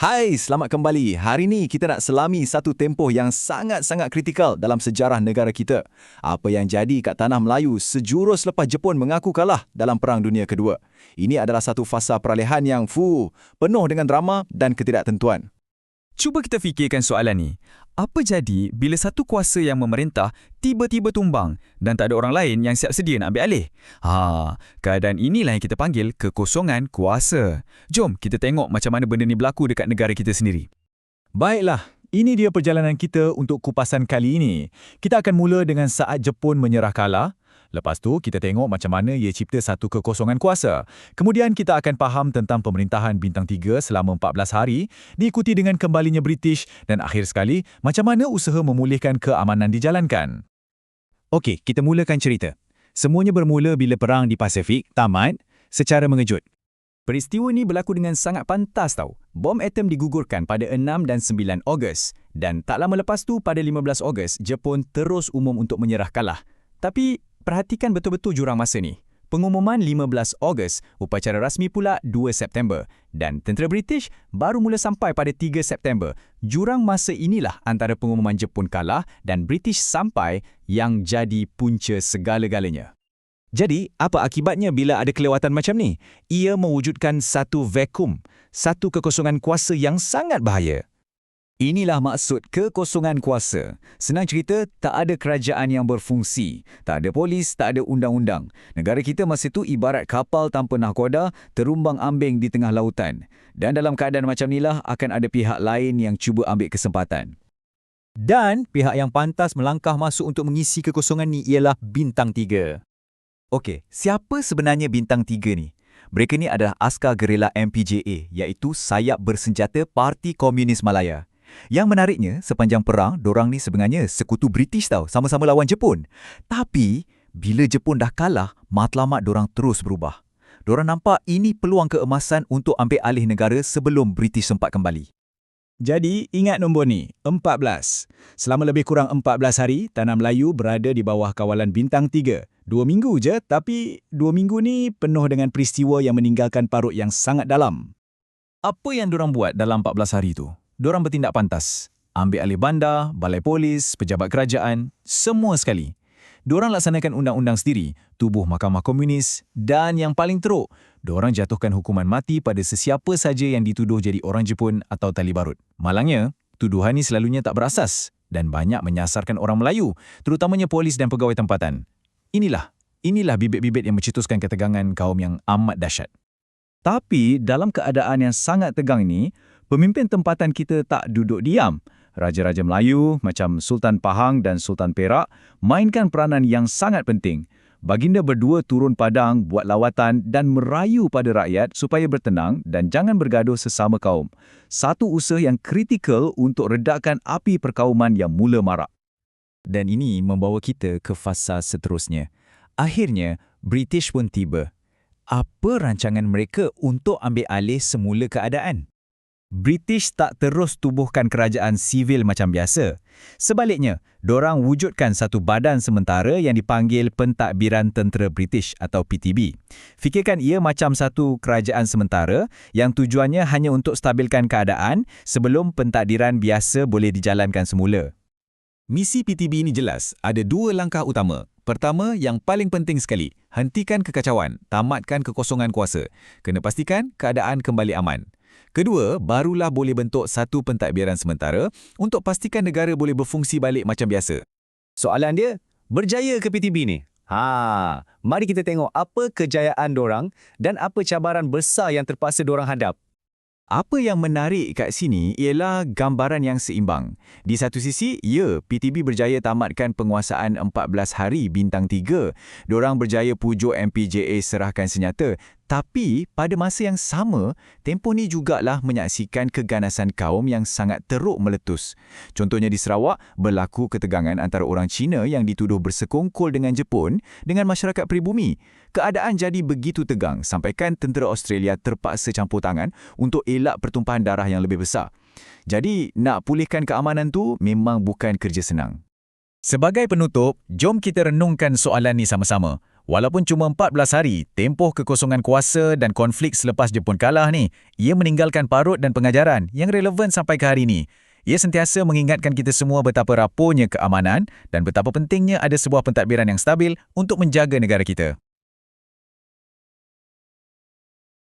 Hai, selamat kembali. Hari ini kita nak selami satu tempoh yang sangat-sangat kritikal dalam sejarah negara kita. Apa yang jadi kat tanah Melayu sejurus lepas Jepun mengaku kalah dalam Perang Dunia Kedua. Ini adalah satu fasa peralihan yang fu, penuh dengan drama dan ketidaktentuan. Cuba kita fikirkan soalan ni. Apa jadi bila satu kuasa yang memerintah tiba-tiba tumbang dan tak ada orang lain yang siap sedia nak ambil alih? Ha, keadaan inilah yang kita panggil kekosongan kuasa. Jom kita tengok macam mana benda ni berlaku dekat negara kita sendiri. Baiklah, ini dia perjalanan kita untuk kupasan kali ini. Kita akan mula dengan saat Jepun menyerah kalah Lepas tu, kita tengok macam mana ia cipta satu kekosongan kuasa. Kemudian, kita akan faham tentang pemerintahan Bintang 3 selama 14 hari, diikuti dengan kembalinya British dan akhir sekali, macam mana usaha memulihkan keamanan dijalankan. Okey, kita mulakan cerita. Semuanya bermula bila perang di Pasifik tamat secara mengejut. Peristiwa ini berlaku dengan sangat pantas tau. Bom atom digugurkan pada 6 dan 9 Ogos dan tak lama lepas tu pada 15 Ogos Jepun terus umum untuk menyerah kalah. Tapi Perhatikan betul-betul jurang masa ni. Pengumuman 15 Ogos, upacara rasmi pula 2 September dan tentera British baru mula sampai pada 3 September. Jurang masa inilah antara pengumuman Jepun kalah dan British sampai yang jadi punca segala-galanya. Jadi, apa akibatnya bila ada kelewatan macam ni? Ia mewujudkan satu vakum, satu kekosongan kuasa yang sangat bahaya. Inilah maksud kekosongan kuasa. Senang cerita, tak ada kerajaan yang berfungsi. Tak ada polis, tak ada undang-undang. Negara kita masa itu ibarat kapal tanpa nahkoda terumbang ambing di tengah lautan. Dan dalam keadaan macam inilah akan ada pihak lain yang cuba ambil kesempatan. Dan pihak yang pantas melangkah masuk untuk mengisi kekosongan ni ialah Bintang 3. Okey, siapa sebenarnya Bintang 3 ni? Mereka ni adalah askar gerila MPJA iaitu sayap bersenjata Parti Komunis Malaya. Yang menariknya, sepanjang perang, dorang ni sebenarnya sekutu British tau, sama-sama lawan Jepun. Tapi, bila Jepun dah kalah, matlamat dorang terus berubah. Dorang nampak ini peluang keemasan untuk ambil alih negara sebelum British sempat kembali. Jadi, ingat nombor ni, 14. Selama lebih kurang 14 hari, Tanah Melayu berada di bawah kawalan Bintang 3. Dua minggu je, tapi dua minggu ni penuh dengan peristiwa yang meninggalkan parut yang sangat dalam. Apa yang dorang buat dalam 14 hari tu? Diorang bertindak pantas. Ambil alih bandar, balai polis, pejabat kerajaan, semua sekali. Diorang laksanakan undang-undang sendiri, tubuh mahkamah komunis dan yang paling teruk, diorang jatuhkan hukuman mati pada sesiapa saja yang dituduh jadi orang Jepun atau tali barut. Malangnya, tuduhan ini selalunya tak berasas dan banyak menyasarkan orang Melayu, terutamanya polis dan pegawai tempatan. Inilah, inilah bibit-bibit yang mencetuskan ketegangan kaum yang amat dahsyat. Tapi dalam keadaan yang sangat tegang ini, pemimpin tempatan kita tak duduk diam. Raja-raja Melayu macam Sultan Pahang dan Sultan Perak mainkan peranan yang sangat penting. Baginda berdua turun padang buat lawatan dan merayu pada rakyat supaya bertenang dan jangan bergaduh sesama kaum. Satu usaha yang kritikal untuk redakan api perkauman yang mula marak. Dan ini membawa kita ke fasa seterusnya. Akhirnya, British pun tiba. Apa rancangan mereka untuk ambil alih semula keadaan? British tak terus tubuhkan kerajaan sivil macam biasa. Sebaliknya, dorang wujudkan satu badan sementara yang dipanggil Pentadbiran Tentera British atau PTB. Fikirkan ia macam satu kerajaan sementara yang tujuannya hanya untuk stabilkan keadaan sebelum pentadbiran biasa boleh dijalankan semula. Misi PTB ini jelas, ada dua langkah utama. Pertama, yang paling penting sekali, hentikan kekacauan, tamatkan kekosongan kuasa. Kena pastikan keadaan kembali aman. Kedua, barulah boleh bentuk satu pentadbiran sementara untuk pastikan negara boleh berfungsi balik macam biasa. Soalan dia, berjaya ke PTB ni? Ha, mari kita tengok apa kejayaan dorang dan apa cabaran besar yang terpaksa dorang hadap. Apa yang menarik kat sini ialah gambaran yang seimbang. Di satu sisi, ya, PTB berjaya tamatkan penguasaan 14 hari bintang 3. Diorang berjaya pujuk MPJA serahkan senjata. Tapi, pada masa yang sama, tempoh ni jugalah menyaksikan keganasan kaum yang sangat teruk meletus. Contohnya di Sarawak, berlaku ketegangan antara orang Cina yang dituduh bersekongkol dengan Jepun dengan masyarakat pribumi. Keadaan jadi begitu tegang sampaikan tentera Australia terpaksa campur tangan untuk elak pertumpahan darah yang lebih besar. Jadi, nak pulihkan keamanan tu memang bukan kerja senang. Sebagai penutup, jom kita renungkan soalan ni sama-sama. Walaupun cuma 14 hari, tempoh kekosongan kuasa dan konflik selepas Jepun kalah ni, ia meninggalkan parut dan pengajaran yang relevan sampai ke hari ini. Ia sentiasa mengingatkan kita semua betapa rapuhnya keamanan dan betapa pentingnya ada sebuah pentadbiran yang stabil untuk menjaga negara kita.